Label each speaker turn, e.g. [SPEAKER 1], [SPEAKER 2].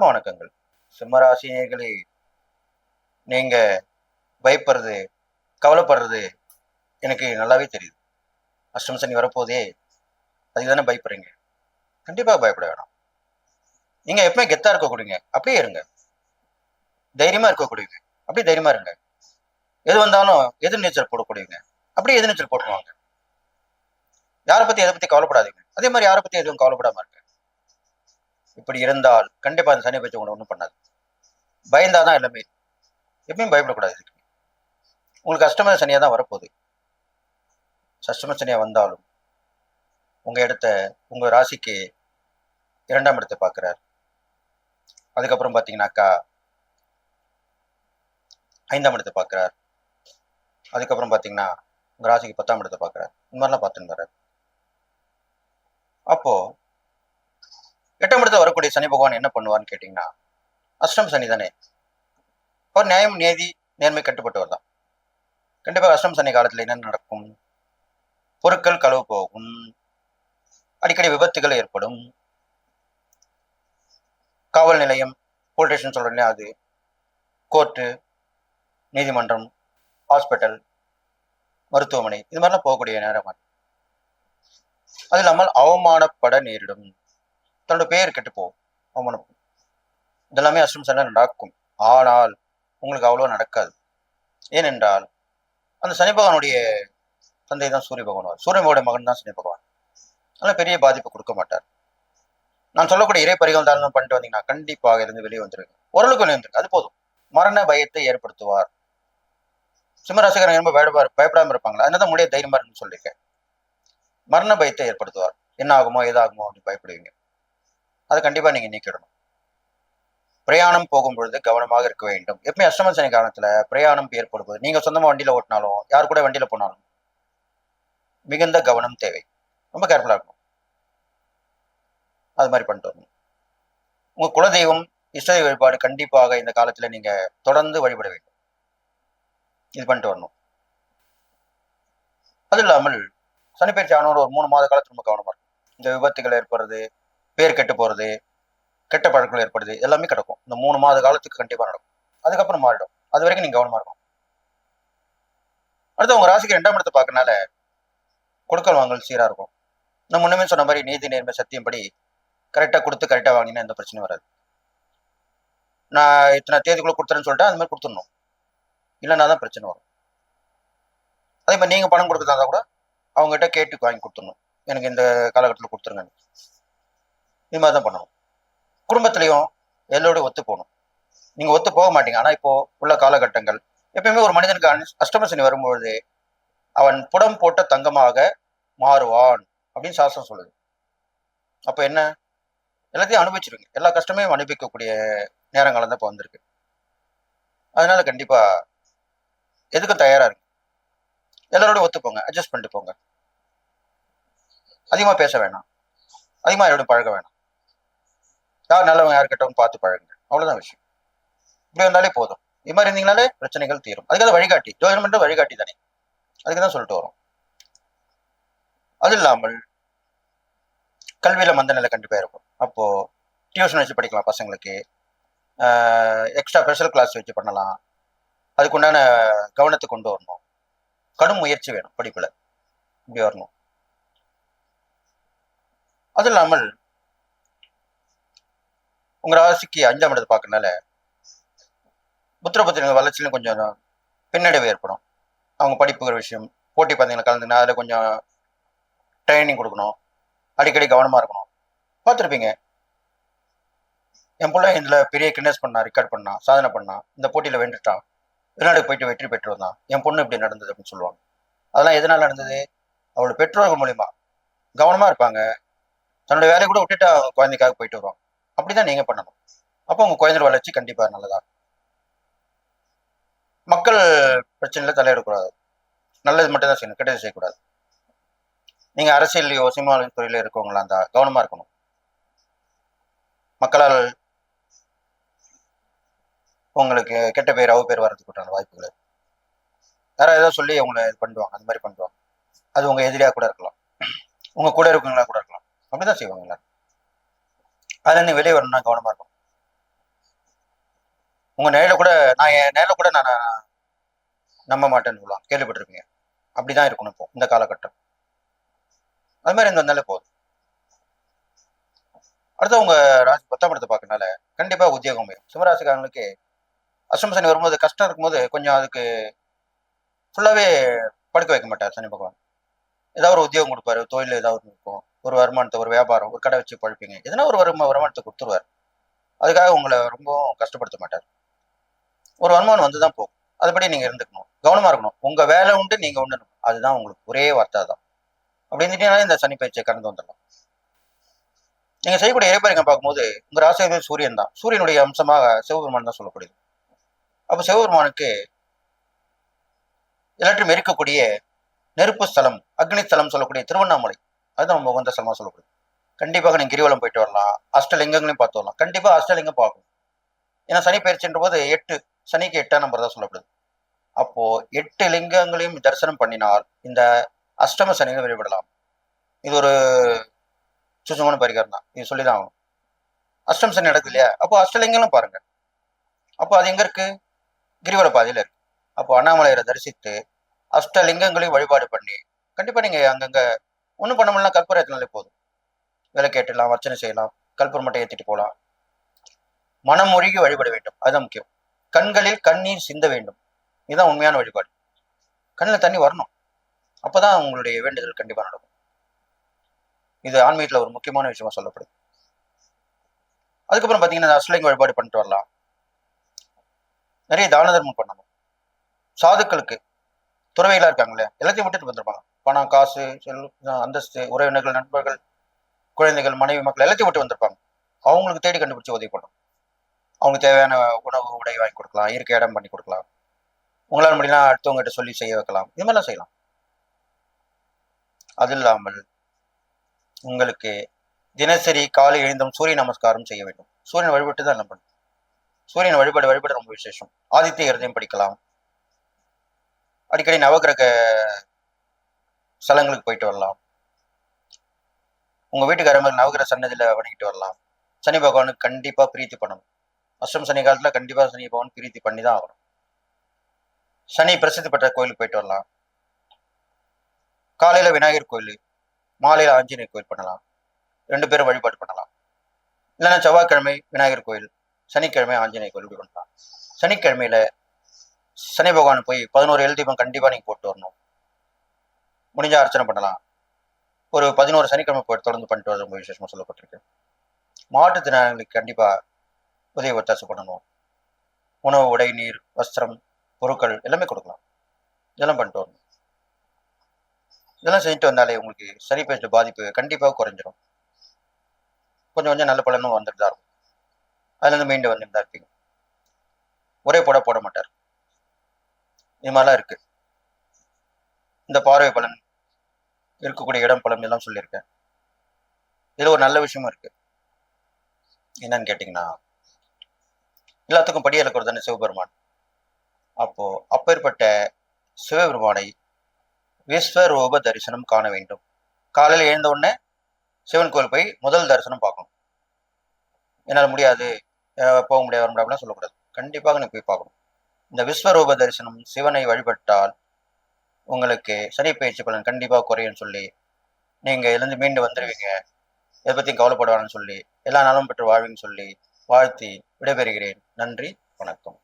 [SPEAKER 1] ஆத்ம வணக்கங்கள். சிம்மராசினியர்களே நீங்க பயப்படுறது கவலைப்படுறது எனக்கு நல்லாவே தெரியுது. அஷ்டம சனி வரப்போதே அதுக்கு தானே பயப்படுறீங்க. கண்டிப்பாக பயப்பட வேணாம். நீங்க எப்பவுமே கெத்தா இருக்கக்கூடியங்க அப்படியே இருங்க. தைரியமா இருக்கக்கூடியங்க அப்படியே தைரியமா இருங்க. எது வந்தாலும் எதிர்நீச்சல் போடக்கூடியவங்க. அப்படியே எதிர்நீச்சல் போட்டுருவாங்க யாரை பற்றி எதை பத்தி கவலைப்படாதீங்க. அதே மாதிரி யாரை பத்தி எதுவும் கவலைப்படாம இருங்க. இப்படி இருந்தால் கண்டிப்பா அந்த சனி பற்றி உங்களை ஒன்றும் பண்ணாது. பயந்தாதான் எல்லாமே. எப்பயும் பயப்படக்கூடாது உங்களுக்கு அஷ்டம சனியா தான் வரப்போகுது. சஷ்டம சனியா வந்தாலும் உங்க இடத்த உங்க ராசிக்கு இரண்டாம் இடத்தை பார்க்குறார். அதுக்கப்புறம் பார்த்தீங்கன்னாக்கா ஐந்தாம் இடத்தை பார்க்குறார். அதுக்கப்புறம் பார்த்தீங்கன்னா உங்க ராசிக்கு பத்தாம் இடத்தை பார்க்குறார். இந்த மாதிரிலாம் பார்த்துன்னு வர்றாரு. அப்போ எட்டாம் இடத்துல வரக்கூடிய சனி பகவான் என்ன பண்ணுவான்னு கேட்டிங்கன்னா அஷ்டம் சனி தானே. அவர் நியாயம் நேதி நேர்மை கட்டுப்பட்டவர் தான். கண்டிப்பாக அஷ்டம் சனி காலத்தில் என்ன நடக்கும்? பொருட்கள் களவு போகும். அடிக்கடி விபத்துகள் ஏற்படும். காவல் நிலையம் போலீஸ் ஸ்டேஷன் சொல்றேன் அது. கோர்ட்டு நீதிமன்றம் ஹாஸ்பிட்டல் மருத்துவமனை இது மாதிரிலாம் போகக்கூடிய நேரம் அது இல்லாமல் அவமானப்பட நேரிடும். தன்னோட பெயர் கெட்டு போகும். அவமானம் இதெல்லாமே அஷ்டம் சனி நடக்கும். ஆனால் உங்களுக்கு அவ்வளோ நடக்காது. ஏனென்றால் அந்த சனி பகவானுடைய தந்தை தான் சூரிய பகவான் சூரிய பகவானுடைய மகன் தான் சனி பகவான். அதனால பெரிய பாதிப்பு கொடுக்க மாட்டார். நான் சொல்லக்கூடிய இறை பரிகள் தாரணம் பண்ணிட்டு வந்தீங்கன்னா கண்டிப்பாக இருந்து வெளியே வந்துருங்க. ஓரளவுக்கு வெளியே வந்துருங்க. அது போதும். மரண பயத்தை ஏற்படுத்துவார். சிம்மராசிகரன் ரொம்ப பயப்பட பயப்படாம இருப்பாங்களா? அதனால தான் முடிய தைரியமா இருக்குன்னு சொல்லியிருக்கேன். மரண பயத்தை ஏற்படுத்துவார். என்ன ஆகுமோ ஏதாகுமோ அப்படின்னு பயப்படுவீங்க. அதை கண்டிப்பாக நீங்கள் நீக்கிடணும். பிரயாணம் போகும் பொழுது கவனமாக இருக்க வேண்டும். எப்பவுமே அஷ்டம சனி காலத்துல பிரயாணம் ஏற்படுவது நீங்க சொந்தமா வண்டியில ஓட்டினாலும் யார் கூட வண்டியில போனாலும் மிகுந்த கவனம் தேவை. ரொம்ப கேர்ஃபுல்லா இருக்கணும். அது மாதிரி பண்ணிட்டு வரணும். உங்க குலதெய்வம் இஷ்ட வழிபாடு கண்டிப்பாக இந்த காலத்துல நீங்க தொடர்ந்து வழிபட வேண்டும். இது பண்ணிட்டு வரணும். அது இல்லாமல் சனிப்பயிற்சி ஆனவர் ஒரு மூணு மாத காலத்துல ரொம்ப கவனமா இருக்கும் இந்த விபத்துகள் ஏற்படுறது பேர் கெட்டு போறது கெட்ட பழக்கங்கள் ஏற்படுது எல்லாமே கிடக்கும். இந்த மூணு மாத காலத்துக்கு கண்டிப்பா நடக்கும். அதுக்கப்புறம் மாறிடும். அது வரைக்கும் நீங்க கவனமா இருக்கும் அடுத்து உங்க ராசிக்கு ரெண்டாம் இடத்தை பார்க்கறனால கொடுக்கல் வாங்கல் சீரா இருக்கும். நான் முன்னமே சொன்ன மாதிரி நீதி நேர்மை சத்தியம் படி கரெக்டாக கொடுத்து கரெக்டாக வாங்கினா எந்த பிரச்சனையும் வராது. நான் இத்தனை தேதிக்குள்ள கொடுத்துறேன்னு சொல்லிட்டு அந்த மாதிரி கொடுத்துடணும். இல்லைன்னா தான் பிரச்சனை வரும். அதே மாதிரி நீங்கள் பணம் கொடுக்குறதா கூட அவங்ககிட்ட கேட்டு வாங்கி கொடுத்துடணும். எனக்கு இந்த காலகட்டத்தில் கொடுத்துருங்க இது மாதிரி தான் பண்ணணும். குடும்பத்திலையும் எல்லோரும் ஒத்து போகணும். நீங்கள் ஒத்து போக மாட்டீங்க. ஆனால் இப்போ உள்ள காலகட்டங்கள் எப்பயுமே ஒரு மனிதனுக்கு அனு- அஷ்டம வரும்பொழுது அவன் புடம் போட்ட தங்கமாக மாறுவான் அப்படின்னு சாஸ்திரம் சொல்லுது. அப்போ என்ன? எல்லாத்தையும் அனுபவிச்சிருங்க எல்லா கஷ்டமையும் அனுபவிக்கக்கூடிய நேரங்கள் தான் இப்போ வந்திருக்கு. அதனால கண்டிப்பாக எதுக்கும் தயாராக இருங்க. எல்லாரோடையும் ஒத்துப்போங்க அட்ஜஸ்ட் பண்ணிட்டு போங்க. அதிகமாக பேச வேணாம். அதிகமாக யாரோட பழக வேணாம். யார் நல்லவங்க யார் கெட்டவங்க பார்த்து பழகுங்க. அவ்வளவுதான் விஷயம். இப்படி வந்தாலே போதும். இது மாதிரி இருந்தீங்கனாலே பிரச்சனைகள் தீரும். அதுக்காக வழிகாட்டி. ஜோதிடம் வழிகாட்டி தானே. அதுக்கு தான் சொல்லிட்டு வரும். அது இல்லாமல் கல்வியில மந்த நிலை கண்டிப்பாக இருக்கும். அப்போ டியூஷன் வச்சு படிக்கலாம் பசங்களுக்கு. எக்ஸ்ட்ரா ஸ்பெஷல் கிளாஸ் வச்சு பண்ணலாம். அதுக்குண்டான கவனத்தை கொண்டு வரணும். கடும் முயற்சி வேணும் படிப்புல. இப்படி வரணும். அது இல்லாமல் உங்க ராசிக்கு அஞ்சாம் இடத்தை பார்க்கறனால புத்திரபத்திரிகள் வளர்ச்சியிலும் கொஞ்சம் பின்னடைவு ஏற்படும். அவங்க படிப்புகிற விஷயம் போட்டி பந்தயங்களை கலந்துனா அதில் கொஞ்சம் ட்ரைனிங் கொடுக்கணும். அடிக்கடி கவனமா இருக்கணும். பார்த்துருப்பீங்க. என் பிள்ளை இதில் பெரிய கின்னஸ் பண்ணா ரெக்கார்ட் பண்ணா சாதனை பண்ணா இந்த போட்டியில் வென்றுட்டான் வெளிநாடு போயிட்டு வெற்றி பெற்று வந்தான் என் பொண்ணு இப்படி நடந்தது அப்படின்னு சொல்லுவாங்க. அதெல்லாம் எதனால் நடந்தது? அவளோட பெற்றோர்கள் மூலியமா. கவனமா இருப்பாங்க. தன்னோட வேலையை கூட விட்டுட்டு அவங்க குழந்தைக்காக போயிட்டு வருவாங்க. அப்படிதான் நீங்க பண்ணணும். அப்போ உங்க குழந்தை வளர்ச்சி கண்டிப்பா நல்லதா மக்கள் பிரச்சனையில தலையிடக்கூடாது. நல்லது மட்டும் தான் செய்யணும் கெட்டது செய்யக்கூடாது. நீங்க அரசியல்லையோ சினிமா துறையில இருக்கவங்களா இருந்தா கவனமா இருக்கணும். மக்களால் உங்களுக்கு கெட்ட பேர் அவ பேர் வர்றதுக்கு வாய்ப்புகள் யாராவது ஏதோ சொல்லி உங்களை இது பண்ணுவாங்க அந்த மாதிரி பண்ணுவாங்க. அது உங்க எதிரியா கூட இருக்கலாம். உங்க கூட இருக்கவங்களா கூட இருக்கலாம். அப்படிதான் செய்வாங்க எல்லாரும். அதுல நீங்கள் வெளியே வரணும்னா கவனமா இருக்கும் உங்க நேரில் கூட நான் என் நேரில் கூட நான் நம்ப மாட்டேன்னு சொல்லலாம். கேள்விப்பட்டிருப்பீங்க. அப்படிதான் இருக்கணும் இப்போ இந்த காலகட்டம். அது மாதிரி இந்த வந்தாலே போதும். அடுத்து உங்க ராசி பத்தாம் இடத்தை பார்க்கறனால கண்டிப்பா உத்தியோகம் அமையும் சிம்மராசிக்காரங்களுக்கு அஷ்டம சனி வரும்போது கஷ்டம் இருக்கும்போது கொஞ்சம் அதுக்கு ஃபுல்லாவே படுக்க வைக்க மாட்டார் சனி பகவான். ஏதாவது ஒரு உத்தியோகம் கொடுப்பாரு தொழில் ஏதாவது இருக்கும். ஒரு வருமானத்தை ஒரு வியாபாரம் ஒரு கடை வச்சு பழப்பீங்க. எதனா ஒரு வருமா வருமானத்தை கொடுத்துருவார். அதுக்காக உங்களை ரொம்ப கஷ்டப்படுத்த மாட்டார். ஒரு வருமானம் வந்து தான் போகும். அதுபடி நீங்க இருந்துக்கணும். கவனமா இருக்கணும். உங்க வேலை உண்டு நீங்க உண்டு. அதுதான் உங்களுக்கு ஒரே வார்த்தை தான். அப்படி இருந்துட்டீங்கன்னா இந்த சனி பயிற்சியை கடந்து வந்துடலாம். நீங்க செய்யக்கூடிய இறைப்பறிங்க பார்க்கும்போது உங்க ராசியாதிபதி சூரியன் தான். சூரியனுடைய அம்சமாக சிவபெருமான் தான் சொல்லக்கூடியது அப்போ சிவபெருமானுக்கு எல்லாத்தையும் இருக்கக்கூடிய நெருப்பு ஸ்தலம் அக்னி ஸ்தலம் சொல்லக்கூடிய திருவண்ணாமலை. அதுதான் நம்ம உகந்த ஸ்தலமா சொல்லப்படுது. கண்டிப்பாக நீங்க கிரிவலம் போயிட்டு வரலாம். அஷ்டலிங்கங்களையும் பார்த்து வரலாம். கண்டிப்பா அஷ்டலிங்கம் பார்க்கணும். ஏன்னா சனி பயிற்சின்ற போது எட்டு சனிக்கு எட்டாம் நம்பர் தான் சொல்லப்படுது. அப்போ எட்டு லிங்கங்களையும் தரிசனம் பண்ணினால் இந்த அஷ்டம சனியை வெளிவிடலாம் இது ஒரு சுசுமான பரிகாரம் தான். இது சொல்லிதான் ஆகணும். அஷ்டம் சனி நடக்குது இல்லையா? அப்போ அஷ்டலிங்கங்களும் பாருங்க. அப்போ அது எங்க இருக்கு? கிரிவல பாதையில இருக்கு. அப்போ அண்ணாமலையரை தரிசித்து அஷ்டலிங்கங்களையும் வழிபாடு பண்ணி கண்டிப்பா நீங்க அங்கங்க ஒன்றும் பண்ண முடியல கற்பூரம் ஏற்றினாலே போதும். விளக்கேற்றலாம் அர்ச்சனை செய்யலாம் கற்பூரம் மட்டும் ஏற்றிட்டு போகலாம். மனம் ஒழுகி வழிபட வேண்டும். அதுதான் முக்கியம். கண்களில் கண்ணீர் சிந்த வேண்டும். இதுதான் உண்மையான வழிபாடு. கண்ணில் தண்ணி வரணும். அப்போதான் உங்களுடைய வேண்டுதல் கண்டிப்பாக நடக்கும். இது ஆன்மீகத்தில் ஒரு முக்கியமான விஷயமா சொல்லப்படுது. அதுக்கப்புறம் பார்த்தீங்கன்னா அஸ்லிங் அஸ்லிங்க வழிபாடு பண்ணிட்டு வரலாம். நிறைய தான தர்மம் பண்ணணும். சாதுக்களுக்கு துறவைகளாக இருக்காங்களே எல்லாத்தையும் விட்டுட்டு வந்துருப்பாங்க. பணம் காசு செல் அந்தஸ்து உறவினர்கள் நண்பர்கள் குழந்தைகள் மனைவி மக்கள் எல்லாத்தையும் விட்டு வந்திருப்பாங்க. அவங்களுக்கு தேடி கண்டுபிடிச்சு உதவி பண்ணணும். அவங்களுக்கு தேவையான உணவு உடை வாங்கி கொடுக்கலாம் இயற்கை இடம் பண்ணி கொடுக்கலாம். உங்களால் முடியலாம் அடுத்தவங்ககிட்ட சொல்லி செய்ய வைக்கலாம். இது மாதிரிலாம் செய்யலாம். அது இல்லாமல் உங்களுக்கு தினசரி காலை எழுந்தும் சூரிய நமஸ்காரம் செய்ய வேண்டும். சூரியன் வழிபட்டு தான் என்ன பண்ணும் சூரியன் வழிபாடு வழிபாடு ரொம்ப விசேஷம். ஆதித்ய இருதயம் படிக்கலாம். அடிக்கடி நவகிரக ஸ்தலங்களுக்கு போயிட்டு வரலாம். உங்க வீட்டுக்காரங்க நவகிர சன்னதியில வணங்கிட்டு வரலாம். சனி பகவானுக்கு கண்டிப்பா பிரீத்தி பண்ணணும். அஷ்டம் சனி காலத்துல கண்டிப்பா சனி பகவான் பிரீத்தி பண்ணி தான் ஆகணும். சனி பிரசித்தி பெற்ற கோயிலுக்கு போயிட்டு வரலாம். காலையில விநாயகர் கோயில் மாலையில ஆஞ்சநேயர் கோயில் பண்ணலாம். ரெண்டு பேரும் வழிபாடு பண்ணலாம். இல்லைன்னா செவ்வாய்க்கிழமை விநாயகர் கோயில் சனிக்கிழமை ஆஞ்சநேயர் கோயில் இப்படி பண்ணலாம். சனிக்கிழமையில சனி பகவான் போய் பதினோரு எழு தீபம் கண்டிப்பா நீங்க போட்டு வரணும். முடிஞ்ச அர்ச்சனை பண்ணலாம். ஒரு பதினோரு சனிக்கிழமை போய் தொடர்ந்து பண்ணிட்டு வர ரொம்ப விசேஷமாக சொல்லப்பட்டிருக்கு. மாற்றுத்திறனாளிகளுக்கு கண்டிப்பாக உதவி ஒத்தாசு பண்ணணும். உணவு உடை நீர் வஸ்திரம் பொருட்கள் எல்லாமே கொடுக்கலாம். இதெல்லாம் பண்ணிட்டு வரணும். இதெல்லாம் செஞ்சுட்டு வந்தாலே உங்களுக்கு சரி பேச்சு பாதிப்பு கண்டிப்பாக குறைஞ்சிரும். கொஞ்சம் கொஞ்சம் நல்ல பலனும் வந்துட்டு தான் இருக்கும். அதுலேருந்து மீண்டு வந்துட்டு தான் இருப்பீங்க. ஒரே போட போட மாட்டார். இது மாதிரிலாம் இருக்குது இந்த பார்வை பலன் இருக்கக்கூடிய இடம் பலன் எல்லாம் சொல்லியிருக்கேன். இதில் ஒரு நல்ல விஷயமும் இருக்கு. என்னன்னு கேட்டிங்கன்னா எல்லாத்துக்கும் படி இருக்கிறது தானே சிவபெருமான். அப்போ அப்பேற்பட்ட சிவபெருமானை விஸ்வரூப தரிசனம் காண வேண்டும். காலையில் எழுந்த உடனே சிவன் கோயில் போய் முதல் தரிசனம் பார்க்கணும். என்னால் முடியாது போக முடியாது வர முடியாதுலாம் சொல்லக்கூடாது. கண்டிப்பாக நீ போய் பார்க்கணும். இந்த விஸ்வரூப தரிசனம் சிவனை வழிபட்டால் உங்களுக்கு சரி பயிற்சி பலன் கண்டிப்பாக குறையும் சொல்லி நீங்கள் எழுந்து மீண்டு வந்துடுவீங்க எதை பற்றியும் கவலைப்படுவான்னு சொல்லி எல்லா நாளும் பெற்று வாழ்வீங்கன்னு சொல்லி வாழ்த்தி விடைபெறுகிறேன். நன்றி வணக்கம்.